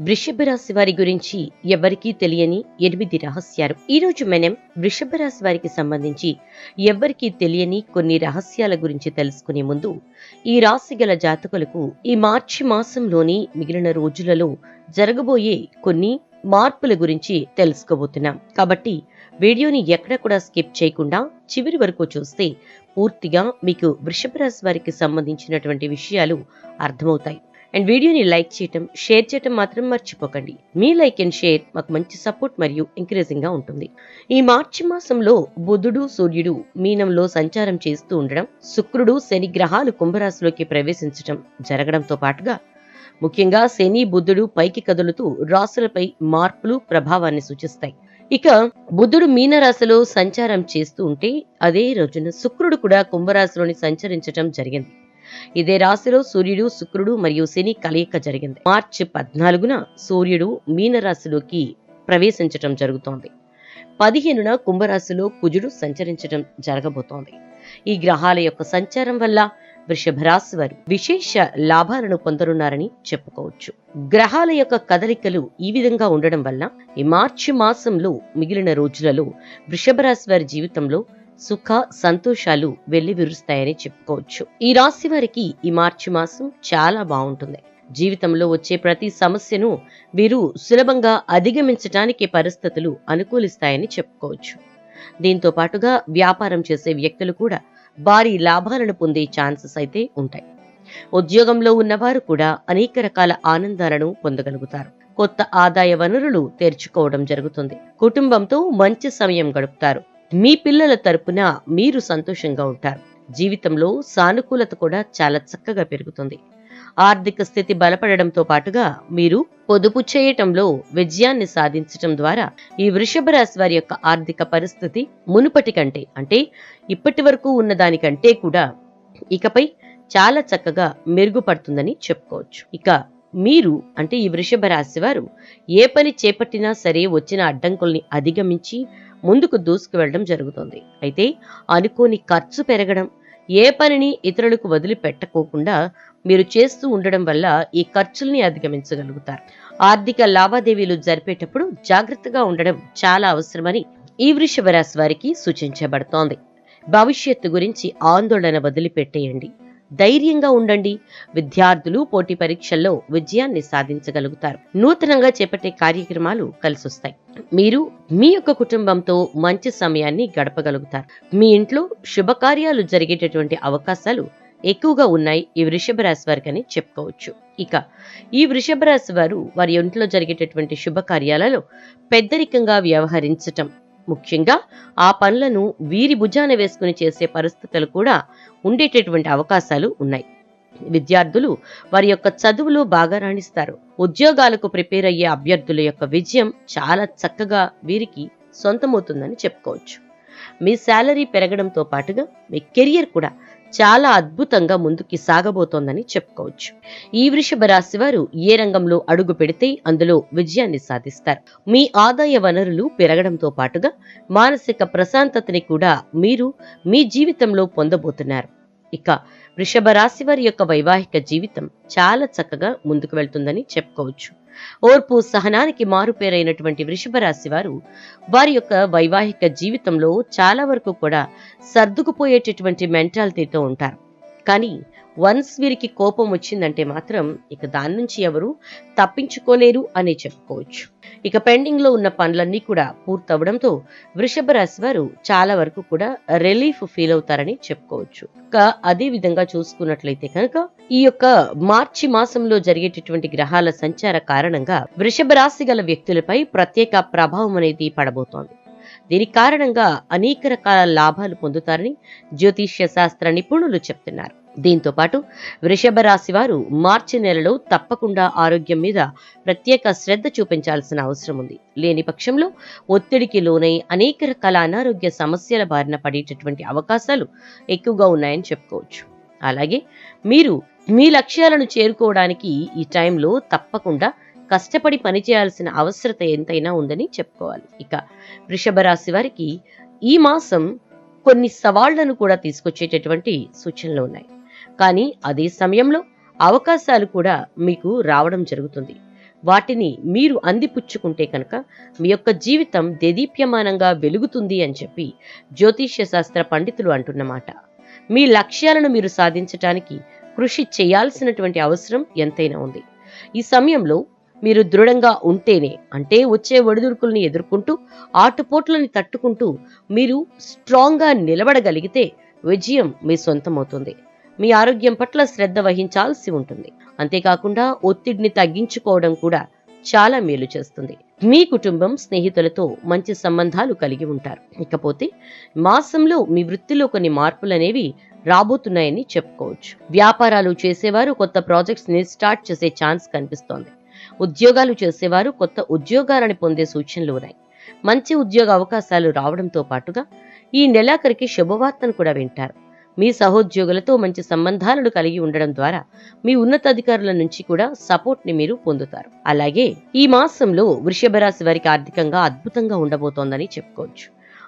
వృషభ రాశి వారి గురించి ఎవరికీ తెలియని ఎనిమిది రహస్యాలు. ఈ రోజు మనం వృషభ రాశి వారికి సంబంధించి ఎవ్వరికీ తెలియని కొన్ని రహస్యాల గురించి తెలుసుకునే ముందు ఈ రాశి గల జాతకులకు ఈ మార్చి మాసంలోని మిగిలిన రోజులలో జరగబోయే కొన్ని మార్పుల గురించి తెలుసుకోబోతున్నాం. కాబట్టి వీడియోని ఎక్కడ కూడా స్కిప్ చేయకుండా చివరి వరకు చూస్తే పూర్తిగా మీకు వృషభ రాశి వారికి సంబంధించినటువంటి విషయాలు అర్థమవుతాయి. అండ్ వీడియోని లైక్ చేయటం షేర్ చేయటం మాత్రం మర్చిపోకండి. మీ లైక్ అండ్ షేర్ మాకు మంచి సపోర్ట్ మరియు ఎంకరేజింగ్గా ఉంటుంది. ఈ మార్చి మాసంలో బుధుడు సూర్యుడు మీనంలో సంచారం చేస్తూ ఉండడం శుక్రుడు శని గ్రహాలు కుంభరాశిలోకి ప్రవేశించడం జరగడంతో పాటుగా ముఖ్యంగా శని బుద్ధుడు పైకి కదులుతూ రాశులపై మార్పులు ప్రభావాన్ని సూచిస్తాయి. ఇక బుద్ధుడు మీనరాశిలో సంచారం చేస్తూ ఉంటే అదే రోజున శుక్రుడు కూడా కుంభరాశిలోని సంచరించటం జరిగింది. ఇదే రాశిలో సూర్యుడు శుక్రుడు మరియు శని కలయిక జరిగింది. మార్చి పద్నాలుగున సూర్యుడు మీనరాశిలోకి ప్రవేశించటం జరుగుతోంది. పదిహేనున కుంభరాశిలో కుజుడు సంచరించడం జరగబోతోంది. ఈ గ్రహాల యొక్క సంచారం వల్ల వృషభ రాశి వారు విశేష లాభాలను పొందనున్నారని చెప్పుకోవచ్చు. గ్రహాల యొక్క కదలికలు ఈ విధంగా ఉండడం వల్ల ఈ మార్చి మాసంలో మిగిలిన రోజులలో వృషభ రాశి వారి జీవితంలో సుఖ సంతోషాలు వెళ్ళి విరుస్తాయని చెప్పుకోవచ్చు. ఈ రాశి వారికి ఈ మార్చి మాసం చాలా బాగుంటుంది. జీవితంలో వచ్చే ప్రతి సమస్యను వీరు సులభంగా అధిగమించటానికి పరిస్థితులు అనుకూలిస్తాయని చెప్పుకోవచ్చు. దీంతో పాటుగా వ్యాపారం చేసే వ్యక్తులు కూడా భారీ లాభాలను పొందే ఛాన్సెస్ అయితే ఉంటాయి. ఉద్యోగంలో ఉన్నవారు కూడా అనేక రకాల ఆనందాలను పొందగలుగుతారు. కొత్త ఆదాయ వనరులు తెరుచుకోవడం జరుగుతుంది. కుటుంబంతో మంచి సమయం గడుపుతారు. మీ పిల్లల తరపున మీరు సంతోషంగా ఉంటారు. జీవితంలో సానుకూలత కూడా చాలా చక్కగా పెరుగుతుంది. ఆర్థిక స్థితి బలపడడంతో పాటుగా మీరు పొదుపు చేయటంలో విజయాన్ని సాధించటం ద్వారా ఈ వృషభ రాశి వారి యొక్క ఆర్థిక పరిస్థితి మునుపటి కంటే అంటే ఇప్పటి వరకు ఉన్న దానికంటే కూడా ఇకపై చాలా చక్కగా మెరుగుపడుతుందని చెప్పుకోవచ్చు. ఇక మీరు అంటే ఈ వృషభ రాశి వారు ఏ పని చేపట్టినా సరే వచ్చిన అడ్డంకుల్ని అధిగమించి ముందుకు దూసుకు వెళ్ళడం జరుగుతుంది. అయితే అనుకోని ఖర్చు పెరగడం ఏ పనిని ఇతరులకు వదిలిపెట్టకోకుండా మీరు చేస్తూ ఉండడం వల్ల ఈ ఖర్చుల్ని అధిగమించగలుగుతారు. ఆర్థిక లావాదేవీలు జరిపేటప్పుడు జాగ్రత్తగా ఉండడం చాలా అవసరమని ఈ వృషభ రాశి వారికి సూచించబడుతోంది. భవిష్యత్తు గురించి ఆందోళన వదిలిపెట్టేయండి. ధైర్యంగా ఉండండి. విద్యార్థులు పోటీ పరీక్షల్లో విజయాన్ని సాధించగలుగుతారు. నూతనంగా చేపట్టే కార్యక్రమాలు కలిసొస్తాయి. మీరు మీ యొక్క కుటుంబంతో మంచి సమయాన్ని గడపగలుగుతారు. మీ ఇంట్లో శుభకార్యాలు జరిగేటటువంటి అవకాశాలు ఎక్కువగా ఉన్నాయి. ఈ వృషభ రాశి వారికి అని చెప్పుకోవచ్చు. ఇక ఈ వృషభ రాశి వారు వారి ఇంట్లో జరిగేటటువంటి శుభకార్యాలలో పెద్దరికంగా వ్యవహరించటం ముఖ్యంగా ఆ పనులను వీరి భుజాన వేసుకుని చేసే పరిస్థితులు కూడా ఉండేటటువంటి అవకాశాలు ఉన్నాయి. విద్యార్థులు వారి యొక్క చదువులో బాగా రాణిస్తారు. ఉద్యోగాలకు ప్రిపేర్ అయ్యే అభ్యర్థుల యొక్క విజయం చాలా చక్కగా వీరికి సొంతమవుతుందని చెప్పుకోవచ్చు. మీ శాలరీ పెరగడంతో పాటుగా మీ కెరియర్ కూడా చాలా అద్భుతంగా ముందుకి సాగబోతోందని చెప్పుకోవచ్చు. ఈ వృషభ రాశి వారు ఏ రంగంలో అడుగు పెడితే అందులో విజయాన్ని సాధిస్తారు. మీ ఆదాయ వనరులు పెరగడంతో పాటుగా మానసిక ప్రశాంతతని కూడా మీరు మీ జీవితంలో పొందబోతున్నారు. ఇక వృషభ రాశి వారి యొక్క వైవాహిక జీవితం చాలా చక్కగా ముందుకు వెళ్తుందని చెప్పుకోవచ్చు. ఓర్పు సహనానికి మారుపేరైనటువంటి వృషభ రాశి వారు వారి యొక్క వైవాహిక జీవితంలో చాలా వరకు కూడా సర్దుకుపోయేటటువంటి మెంటాలిటీతో ఉంటారు. కానీ వన్స్ వీరికి కోపం వచ్చిందంటే మాత్రం ఇక దాని నుంచి ఎవరు తప్పించుకోలేరు అనే చెప్పుకోవచ్చు. ఇక పెండింగ్లో ఉన్న పనులన్నీ కూడా పూర్తవడంతో వృషభ రాశి వారు చాలా వరకు కూడా రిలీఫ్ ఫీల్ అవుతారని చెప్పుకోవచ్చు. అదే విధంగా చూసుకున్నట్లయితే కనుక ఈ యొక్క మార్చి మాసంలో జరిగేటటువంటి గ్రహాల సంచార కారణంగా వృషభ రాశి గల వ్యక్తులపై ప్రత్యేక ప్రభావం అనేది పడబోతోంది. దీని కారణంగా అనేక రకాల లాభాలు పొందుతారని జ్యోతిష్య శాస్త్ర నిపుణులు చెప్తున్నారు. దీంతో పాటు వృషభ రాశి వారు మార్చి నెలలో తప్పకుండా ఆరోగ్యం మీద ప్రత్యేక శ్రద్ధ చూపించాల్సిన అవసరం ఉంది. లేని పక్షంలో ఒత్తిడికి లోనై అనేక రకాల అనారోగ్య సమస్యల బారిన పడేటటువంటి అవకాశాలు ఎక్కువగా ఉన్నాయని చెప్పుకోవచ్చు. అలాగే మీరు మీ లక్ష్యాలను చేరుకోవడానికి ఈ టైంలో తప్పకుండా కష్టపడి పనిచేయాల్సిన అవసరత ఎంతైనా ఉందని చెప్పుకోవాలి. ఇక వృషభ రాశి వారికి ఈ మాసం కొన్ని సవాళ్ళను కూడా తీసుకొచ్చేటటువంటి సూచనలు ఉన్నాయి. కానీ అదే సమయంలో అవకాశాలు కూడా మీకు రావడం జరుగుతుంది. వాటిని మీరు అందిపుచ్చుకుంటే కనుక మీ యొక్క జీవితం దేదీప్యమానంగా వెలుగుతుంది అని చెప్పి జ్యోతిష్య శాస్త్ర పండితులు అంటున్నమాట. మీ లక్ష్యాలను మీరు సాధించటానికి కృషి చేయాల్సినటువంటి అవసరం ఎంతైనా ఉంది. ఈ సమయంలో మీరు దృఢంగా ఉంటేనే అంటే వచ్చే ఒడిదుడుకుల్ని ఎదుర్కొంటూ ఆటుపోట్లని తట్టుకుంటూ మీరు స్ట్రాంగ్గా నిలబడగలిగితే విజయం మీ సొంతమవుతుంది. మీ ఆరోగ్యం పట్ల శ్రద్ధ వహించాల్సి ఉంటుంది. అంతేకాకుండా ఒత్తిడిని తగ్గించుకోవడం కూడా చాలా మేలు చేస్తుంది. మీ కుటుంబం స్నేహితులతో మంచి సంబంధాలు కలిగి ఉంటారు. ఇకపోతే మాసంలో మీ వృత్తిలో కొన్ని మార్పులు అనేవి రాబోతున్నాయని చెప్పుకోవచ్చు. వ్యాపారాలు చేసేవారు కొత్త ప్రాజెక్ట్స్ని స్టార్ట్ చేసే ఛాన్స్ కనిపిస్తోంది. ఉద్యోగాలు చేసేవారు కొత్త ఉద్యోగాలను పొందే సూచనలు ఉన్నాయి. మంచి ఉద్యోగ అవకాశాలు రావడంతో పాటుగా ఈ నెలాఖరికి శుభవార్తను కూడా వింటారు. మీ సహోద్యోగులతో మంచి సంబంధాలను కలిగి ఉండడం ద్వారా మీ ఉన్నతాధికారుల నుంచి కూడా సపోర్ట్ని మీరు పొందుతారు. అలాగే ఈ మాసంలో వృషభ రాశి వారికి ఆర్థికంగా అద్భుతంగా ఉండబోతోందని చెప్పుకోవచ్చు.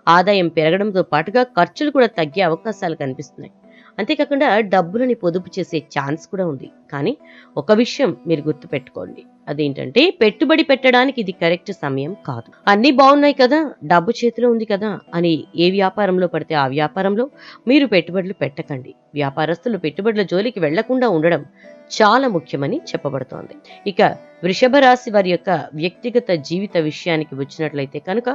ఆదాయం పెరగడంతో పాటుగా ఖర్చులు కూడా తగ్గే అవకాశాలు కనిపిస్తున్నాయి. అంతేకాకుండా డబ్బులని పొదుపు చేసే ఛాన్స్ కూడా ఉంది. కానీ ఒక విషయం మీరు గుర్తుపెట్టుకోండి. అదేంటంటే పెట్టుబడి పెట్టడానికి ఇది కరెక్ట్ సమయం కాదు. అన్ని బాగున్నాయి కదా డబ్బు చేతిలో ఉంది కదా అని ఏ వ్యాపారంలో పడితే ఆ వ్యాపారంలో మీరు పెట్టుబడులు పెట్టకండి. వ్యాపారస్తులు పెట్టుబడుల జోలికి వెళ్ళకుండా ఉండడం చాలా ముఖ్యమని చెప్పబడుతోంది. ఇక వృషభ రాశి వారి యొక్క వ్యక్తిగత జీవిత విషయానికి వచ్చినట్లయితే కనుక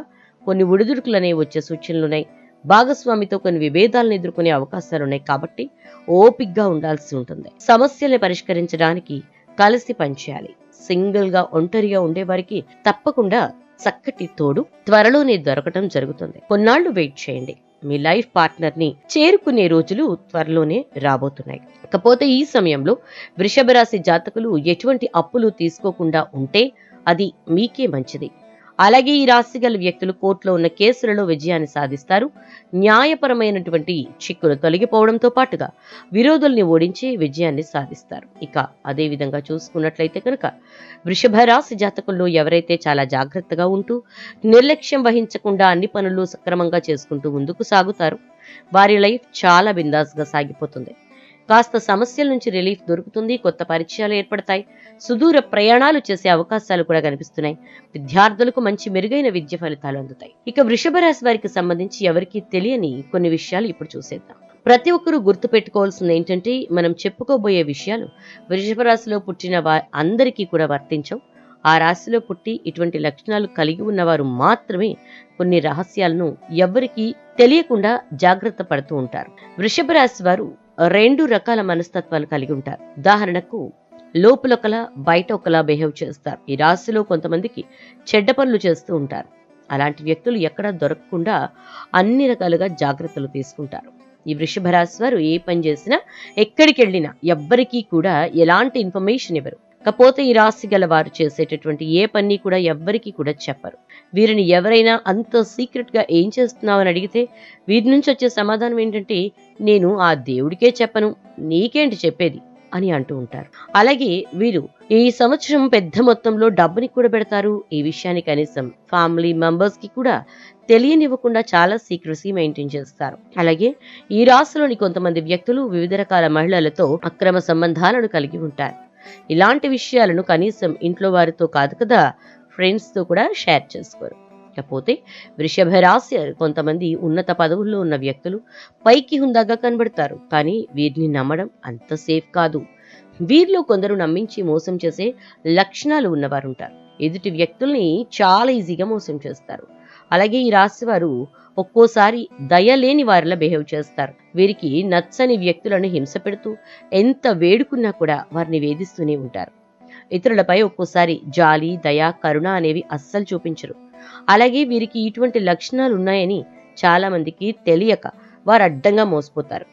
కొన్ని ఒడిదుడుకులు అనేవి వచ్చే సూచనలున్నాయి భాగస్వామితో కొన్ని విభేదాలను ఎదుర్కొనే అవకాశాలున్నాయి కాబట్టి ఓపిక్గా ఉండాల్సి ఉంటుంది. సమస్యల్ని పరిష్కరించడానికి కలిసి పనిచేయాలి. సింగిల్గా ఒంటరిగా ఉండేవారికి తప్పకుండా చక్కటి తోడు త్వరలోనే దొరకటం జరుగుతుంది. కొన్నాళ్ళు వెయిట్ చేయండి. మీ లైఫ్ పార్ట్నర్ని చేరుకునే రోజులు త్వరలోనే రాబోతున్నాయి. ఇకపోతే ఈ సమయంలో వృషభ రాశి జాతకులు ఎటువంటి అప్పులు తీసుకోకుండా ఉంటే అది మీకే మంచిది. అలాగే ఈ రాశి గల వ్యక్తులు కోర్టులో ఉన్న కేసులలో విజయాన్ని సాధిస్తారు. న్యాయపరమైనటువంటి చిక్కులు తొలగిపోవడంతో పాటుగా విరోధుల్ని ఓడించి విజయాన్ని సాధిస్తారు. ఇక అదే విధంగా చూసుకున్నట్లయితే కనుక వృషభ రాశి జాతకుల్లో ఎవరైతే చాలా జాగ్రత్తగా ఉంటూ నిర్లక్ష్యం వహించకుండా అన్ని పనులు సక్రమంగా చేసుకుంటూ ముందుకు సాగుతారు వారి లైఫ్ చాలా బిందాస్గా సాగిపోతుంది. కాస్త సమస్యల నుంచి రిలీఫ్ దొరుకుతుంది కొత్త పరిచయాలు ఏర్పడతాయి సుదూర ప్రయాణాలు చేసే అవకాశాలు కూడా కనిపిస్తున్నాయి. విద్యార్థులకు మంచి మెరుగైన విద్య ఫలితాలు అందుతాయి. ఇక వృషభ రాశి వారికి సంబంధించి ఎవరికీ తెలియని కొన్ని విషయాలు ఇప్పుడు చూసేద్దాం. ప్రతి ఒక్కరూ గుర్తు పెట్టుకోవాల్సింది ఏంటంటే మనం చెప్పుకోబోయే విషయాలు వృషభ రాశిలో పుట్టిన వా అందరికీ కూడా వర్తించవు. ఆ రాశిలో పుట్టి ఇటువంటి లక్షణాలు కలిగి ఉన్నవారు మాత్రమే కొన్ని రహస్యాలను ఎవ్వరికీ తెలియకుండా జాగ్రత్త పడుతూ ఉంటారు. వృషభ రాశి వారు రెండు రకాల మనస్తత్వాలు కలిగి ఉంటారు. ఉదాహరణకు లోపల ఒకలా బయట ఒకలా బిహేవ్ చేస్తారు. ఈ రాశిలో కొంతమందికి చెడ్డ పనులు చేస్తూ ఉంటారు. అలాంటి వ్యక్తులు ఎక్కడా దొరకకుండా అన్ని రకాలుగా జాగ్రత్తలు తీసుకుంటారు. ఈ వృషభ రాశి వారు ఏ పని చేసినా ఎక్కడికి వెళ్ళినా ఎవ్వరికీ కూడా ఎలాంటి ఇన్ఫర్మేషన్ ఇవ్వరు. కాకపోతే ఈ రాశి గల వారు చేసేటటువంటి ఏ పని కూడా ఎవ్వరికీ కూడా చెప్పరు. వీరిని ఎవరైనా అంత సీక్రెట్గా ఏం చేస్తున్నావు అని అడిగితే వీరి నుంచి వచ్చే సమాధానం ఏంటంటే నేను ఆ దేవుడికే చెప్పను నీకేంటి చెప్పేది? అని అంటూ ఉంటారు. అలాగే వీరు ఈ సంవత్సరం పెద్ద మొత్తంలో డబ్బుని కూడా పెడతారు. ఈ విషయాన్ని కనీసం ఫ్యామిలీ మెంబర్స్కి కూడా తెలియనివ్వకుండా చాలా సీక్రసీ మెయింటైన్ చేస్తారు. అలాగే ఈ రాశిలోని కొంతమంది వ్యక్తులు వివిధ రకాల మహిళలతో అక్రమ సంబంధాలను కలిగి ఉంటారు. ఇలాంటి విషయాలను కనీసం ఇంట్లో వారితో కాదు కదా ఫ్రెండ్స్తో కూడా షేర్ చేసుకోరు. కాకపోతే వృషభ రాశి కొంతమంది ఉన్నత పదవుల్లో ఉన్న వ్యక్తులు పైకి హుందాగా కనబడతారు కానీ వీరిని నమ్మడం అంత సేఫ్ కాదు. వీరిలో కొందరు నమ్మించి మోసం చేసే లక్షణాలు ఉన్నవారు ఉంటారు ఎదుటి వ్యక్తుల్ని చాలా ఈజీగా మోసం చేస్తారు. అలాగే ఈ రాశి వారు ఒక్కోసారి దయ లేని వారిలా బిహేవ్ చేస్తారు. వీరికి నచ్చని వ్యక్తులను హింస పెడుతూ ఎంత వేడుకున్నా కూడా వారిని వేధిస్తూనే ఉంటారు. ఇతరులపై ఒక్కోసారి జాలి దయ కరుణ అనేవి అస్సలు చూపించరు. అలాగే వీరికి ఇటువంటి లక్షణాలు ఉన్నాయని చాలా మందికి తెలియక వారు అడ్డంగా మోసపోతారు.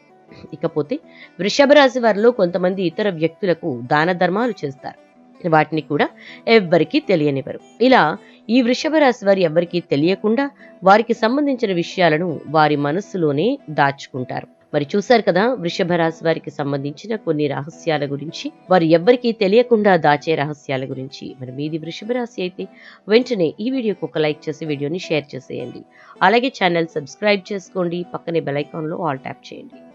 ఇకపోతే వృషభ రాశి వారిలో కొంతమంది ఇతర వ్యక్తులకు దాన ధర్మాలు చేస్తారు. వాటిని కూడా ఎవ్వరికీ తెలియనివ్వరు. ఇలా ఈ వృషభ రాశి వారి ఎవ్వరికీ తెలియకుండా వారికి సంబంధించిన విషయాలను వారి మనస్సులోనే దాచుకుంటారు. మరి చూశారు కదా వృషభ రాశి వారికి సంబంధించిన కొన్ని రహస్యాల గురించి. వారు ఎవ్వరికీ తెలియకుండా దాచే రహస్యాల గురించి. మరి మీది వృషభ రాశి అయితే వెంటనే ఈ వీడియోకి ఒక లైక్ చేసి వీడియోని షేర్ చేసేయండి. అలాగే ఛానల్ సబ్స్క్రైబ్ చేసుకోండి. పక్కనే బెల్ ఐకాన్లో ఆల్ ట్యాప్ చేయండి.